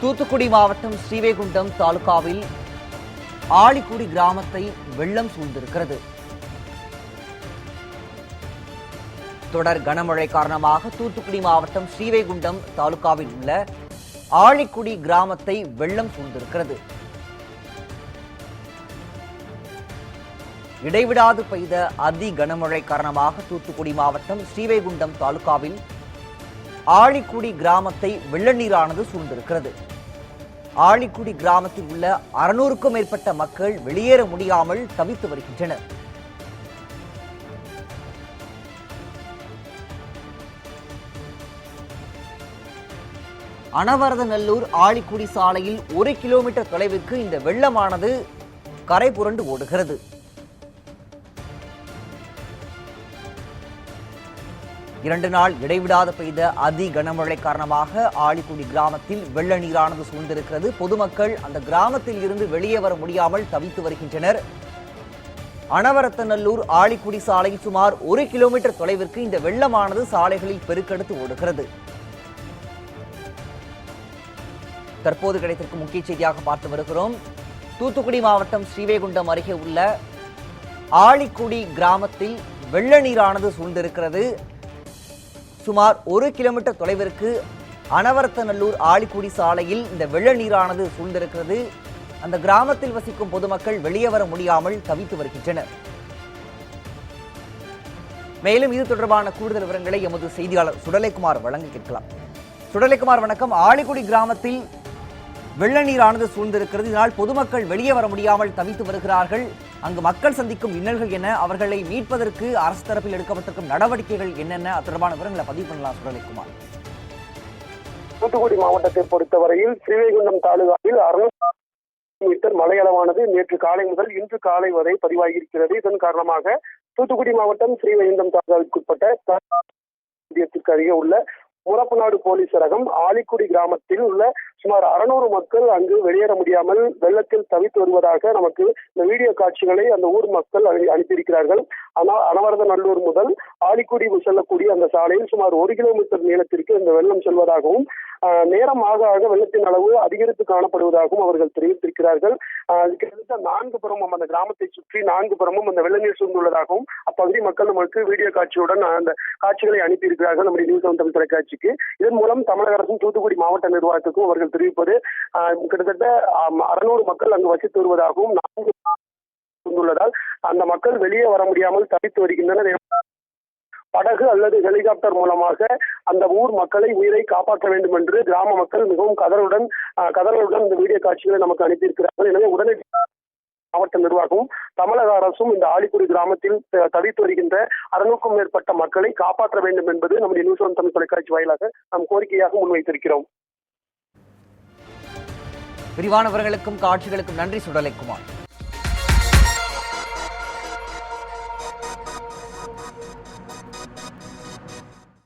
தூத்துக்குடி மாவட்டம் ஸ்ரீவைகுண்டம் தாலுகாவில் ஆலிக்குடி கிராமத்தை வெள்ளம் சூழ்ந்திருக்கிறது. தொடர் கனமழை காரணமாக தூத்துக்குடி மாவட்டம் ஸ்ரீவைகுண்டம் தாலுகாவில் உள்ள ஆழிக்குடி கிராமத்தை வெள்ளம் சூழ்ந்திருக்கிறது. இடைவிடாது பெய்த அதி கனமழை காரணமாக தூத்துக்குடி மாவட்டம் ஸ்ரீவைகுண்டம் தாலுகாவில் ஆழிக்குடி கிராமத்தை வெள்ள நீரானது சூழ்ந்திருக்கிறது. ஆழிக்குடி கிராமத்தில் உள்ள அறுநூறுக்கும் மேற்பட்ட மக்கள் வெளியேற முடியாமல் தவித்து வருகின்றனர். அனவரதநல்லூர் ஆழிக்குடி சாலையில் ஒரு கிலோமீட்டர் தொலைவிற்கு இந்த வெள்ளமானது கரை புரண்டு ஓடுகிறது. இரண்டு நாள் இடைவிடாது பெய்த அதி கனமழை காரணமாக ஆழிக்குடி கிராமத்தில் வெள்ள நீரானது சூழ்ந்திருக்கிறது. பொதுமக்கள் அந்த கிராமத்தில் இருந்து வெளியே வர முடியாமல் தவித்து வருகின்றனர். அனவரத்தநல்லூர் ஆழிக்குடி சாலை சுமார் ஒரு கிலோமீட்டர் தொலைவிற்கு இந்த வெள்ளமானது சாலைகளில் பெருக்கெடுத்து ஓடுகிறது. தற்போது கிடைத்திருக்கும் முக்கிய செய்தியாக பார்த்து வருகிறோம். தூத்துக்குடி மாவட்டம் ஸ்ரீவைகுண்டம் அருகே உள்ள ஆழிக்குடி கிராமத்தில் வெள்ள நீரானது சூழ்ந்திருக்கிறது. சுமார் ஒரு கிலோமீட்டர் தொலைவிற்கு அனவரத்தநல்லூர் ஆழிக்குடி சாலையில் இந்த வெள்ள நீரானது சூழ்ந்திருக்கிறது. அந்த கிராமத்தில் வசிக்கும் பொதுமக்கள் வெளியே வர முடியாமல் தவித்து வருகின்றனர். மேலும் இது தொடர்பான கூடுதல் விவரங்களை எமது செய்தியாளர் சுடலைக்குமார் வழங்க கேட்கலாம். சுடலைக்குமார் வணக்கம். ஆழிக்குடி கிராமத்தில் வெள்ள நீரானது சூழ்ந்திருக்கிறது. இதனால் பொதுமக்கள் வெளியே வர முடியாமல் தவித்து வருகிறார்கள். அங்கு மக்கள் சந்திக்கும் இன்னல்கள் என்ன? அவர்களை மீட்பதற்கு அரசு தரப்பில் எடுக்கப்பட்டிருக்கும் நடவடிக்கைகள் என்னென்ன? தொடர்பான விவரங்களை பதிவு பண்ணலாம் சுரலிக்குமார் தூத்துக்குடி மாவட்டத்தை பொறுத்தவரையில் ஸ்ரீவைகுண்டம் தாலுகாவில் அறுநூறு மீட்டர் மழையளவானது நேற்று காலை முதல் இன்று காலை வரை பதிவாகியிருக்கிறது. இதன் காரணமாக தூத்துக்குடி மாவட்டம் ஸ்ரீவைகுண்டம் தாலுகாவிற்குட்பட்ட அருகே உள்ள முரப்பநாடு போலீஸ் சரகம் ஆலிக்குடி கிராமத்தில் உள்ள சுமார் அறுநூறு மக்கள் அங்கு வெளியேற முடியாமல் வெள்ளத்தில் தவித்து வருவதாக நமக்கு இந்த வீடியோ காட்சிகளை அந்த ஊர் மக்கள் அனுப்பியிருக்கிறார்கள். ஆனால் அனவரத நல்லூர் முதல் ஆலிக்குடி செல்லக்கூடிய அந்த சாலையில் சுமார் ஒரு கிலோமீட்டர் நீளத்திற்கு இந்த வெள்ளம் செல்வதாகவும் நேரம் ஆக ஆக வெள்ளத்தின் அளவு அதிகரித்து காணப்படுவதாகவும் அவர்கள் தெரிவித்திருக்கிறார்கள். கிட்டத்தட்ட நான்கு புறமும் அந்த கிராமத்தை சுற்றி நான்கு புறமும் அந்த வெள்ள நீர் சூழ்ந்துள்ளதாகவும் அப்பகுதி மக்கள் நம்மளுக்கு வீடியோ காட்சியுடன் அந்த காட்சிகளை அனுப்பியிருக்கிறார்கள் நம்முடைய நியூஸ் தமிழ் தொலைக்காட்சிக்கு. இதன் மூலம் தமிழக அரசும் தூத்துக்குடி மாவட்ட நிர்வாகத்துக்கும் அவர்கள் தெரிவிப்பது கிட்டத்தட்ட அறுநூறு மக்கள் அங்கு வசித்து வருவதாகவும் நான்கு உள்ளதால் அந்த மக்கள் வெளியே வர முடியாமல் தவித்து வருகின்றனர். படகு அல்லது ஹெலிகாப்டர் மூலமாக அந்த ஊர் மக்களை உயிரை காப்பாற்ற வேண்டும் என்று கிராம மக்கள் மிகவும் கதறுடன் ஆஹ், கதறலுடன் இந்த வீடியோ காட்சிகளை நமக்கு அனுப்பியிருக்கிறார்கள். எனவே உடனடி மாவட்ட நிர்வாகமும் தமிழக அரசும் இந்த ஆலிக்குடி கிராமத்தில் தவித்து வருகின்ற அறுநூறுக்கும் மேற்பட்ட மக்களை காப்பாற்ற வேண்டும் என்பது நம்முடைய நியூஸ் ஒன் தமிழ் தொலைக்காட்சி வாயிலாக நாம் கோரிக்கையாக முன்வைத்திருக்கிறோம். விரிவானவர்களுக்கும் காட்சிகளுக்கும் நன்றி சுடலைக்குமார்.